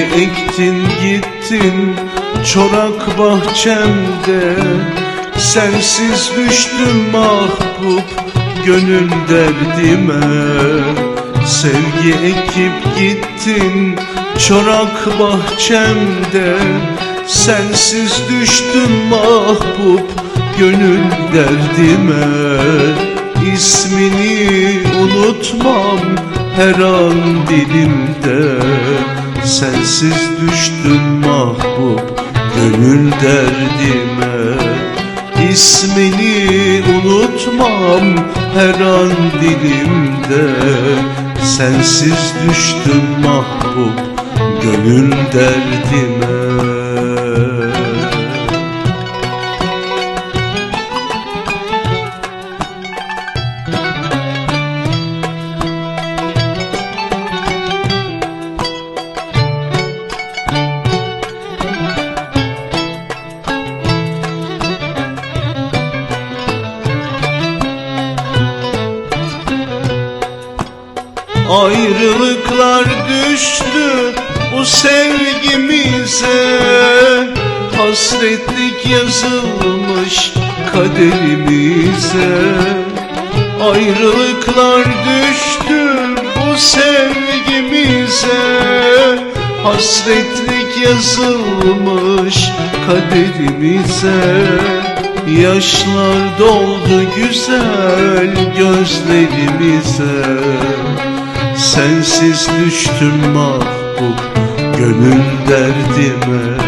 gittin gittin? Çorak bahçemde Sensiz düştüm mahbub gönül derdime. Sevgi ekip gittin çorak bahçemde Sensiz düştüm mahbub gönül derdime. İsmini unutmam her an dilimde Sensiz düştüm mahbub gönül derdime. İsmini unutmam her an dilimde. Sensiz düştüm mahbub gönül derdime Ayrılıklar düştü bu sevgimize. Hasretlik yazılmış kaderimize. Ayrılıklar düştü bu sevgimize. Hasretlik yazılmış kaderimize. Yaşlar doldu güzel gözlerimize Sensiz düştüm mahbub gönül derdime.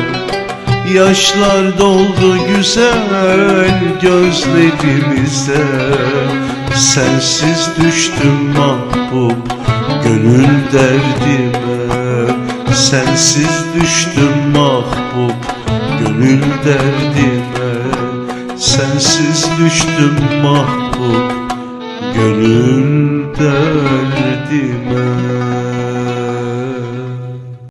Yaşlar doldu güzel gözlerimize. Sensiz düştüm mahbub gönül derdime. Sensiz düştüm mahbub gönül derdime. Sensiz düştüm mahbub gönül derdime